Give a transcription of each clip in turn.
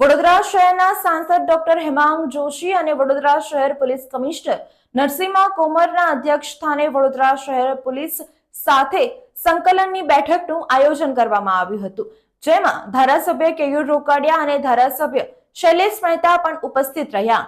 વડોદરા શહેરના સાંસદ ડોક્ટર હેમાંગ જોશી અને વડોદરા શહેર પોલીસ કમિશનર નરસિંહા કોમરના અધ્યક્ષ સ્થાને વડોદરા શહેર પોલીસ સાથે સંકલનની બેઠકનું આયોજન કરવામાં આવ્યું હતું. જેમાં ધારાસભ્ય કેયુર રોકડિયા અને ધારાસભ્ય શૈલેષ મહેતા પણ ઉપસ્થિત રહ્યા.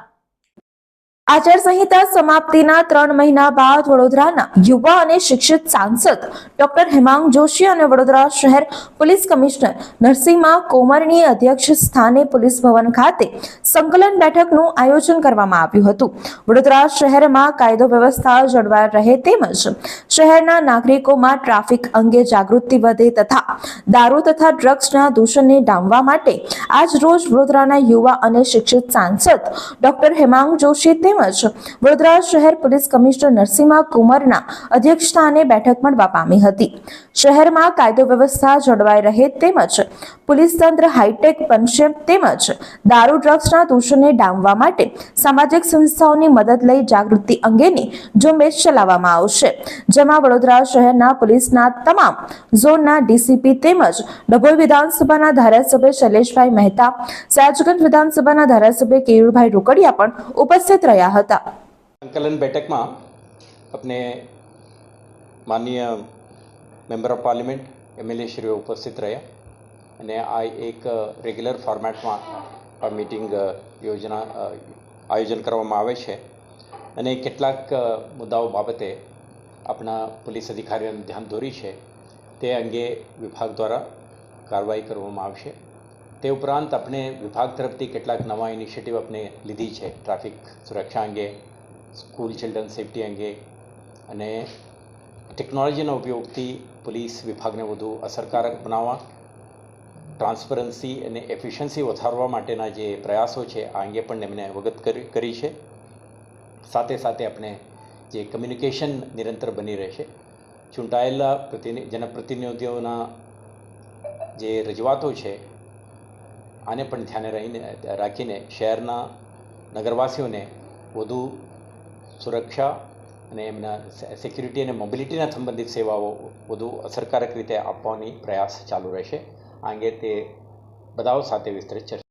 આચારસંહિતા સમાપ્તિના ત્રણ મહિના બાદ વડોદરાના યુવા અને શિક્ષિત સાંસદ ડોક્ટર હેમાંગ જોશી અને વડોદરા શહેર પોલીસ કમિશનર નરસિંહા કોમરની અધ્યક્ષ સ્થાને પોલીસ ભવન ખાતે સંકલન બેઠકનું આયોજન કરવામાં આવ્યું હતું. વડોદરા શહેરમાં કાયદો વ્યવસ્થા જળવાય રહે તેમજ શહેરના નાગરિકોમાં ટ્રાફિક અંગે જાગૃતિ વધે તથા દારૂ તથા ડ્રગ્સના દૂષણને ડામવા માટે આજ રોજ વડોદરાના યુવા અને શિક્ષિત સાંસદ ડોક્ટર હેમાંગ જોશી તેમજ વડોદરા શહેર પોલીસ કમિશનર નરસિંહા કુમારના અધ્યક્ષસ્થાને બેઠક મળવા પામી હતી. શહેરમાં કાયદો વ્યવસ્થા જળવાઈ રહે તેમજ પોલીસ તંત્ર હાઈટેક બનશે તેમજ દારૂ, ડ્રગ્સના દૂષણને ડામવા માટે સામાજિક સંસ્થાઓની મદદ લઈ જાગૃતિ અંગેની ઝુંબેશ ચલાવવામાં આવશે. જેમાં વડોદરા શહેરના પોલીસના તમામ ઝોનના ડીસીપી તેમજ ડભોઈ વિધાનસભાના ધારાસભ્ય શૈલેષભાઈ મહેતા સયાજગંજ વિધાનસભાના ધારાસભ્ય કેયુરભાઈ રોકડિયા પણ ઉપસ્થિત રહ્યા રહ્યા હતા. સંકલન બેઠકમાં આપને માનનીય મેમ્બર ઓફ પાર્લિમેન્ટ એમએલએ શ્રીઓ ઉપસ્થિત રહ્યા અને આ એક રેગ્યુલર ફોર્મેટમાં આ મિટિંગ યોજના આયોજન કરવામાં આવે છે અને કેટલાક મુદ્દાઓ બાબતે આપણા પોલીસ અધિકારીઓનું ધ્યાન દોરી છે તે અંગે વિભાગ દ્વારા કાર્યવાહી કરવામાં આવશે. તે ઉપરાંત આપણે વિભાગ તરફથી કેટલાક નવા ઇનિશિયેટિવ આપણે લીધી છે. ટ્રાફિક સુરક્ષા અંગે સ્કૂલ ચિલ્ડ્રન સેફટી અંગે અને ટેકનોલોજીના ઉપયોગથી પોલીસ વિભાગને વધુ અસરકારક બનાવવા ટ્રાન્સપરન્સી અને એફિશિયન્સી વધારવા માટેના જે પ્રયાસો છે, આ અંગે પણ એમણે અવગત કરી છે. સાથે સાથે આપણે જે કમ્યુનિકેશન નિરંતર બની રહેશે. ચૂંટાયેલા પ્રતિનિ, જનપ્રતિનિધિઓના જે રજૂઆતો છે આને પણ ધ્યાને રહીને, રાખીને શહેરના નગરવાસીઓને વધુ સુરક્ષા અને એમના સિક્યુરિટી અને મોબિલિટીના સંબંધિત સેવાઓ વધુ અસરકારક રીતે આપવાની પ્રયાસ ચાલુ રહેશે. આ અંગે તે બધાઓ સાથે વિસ્તૃત ચર્ચા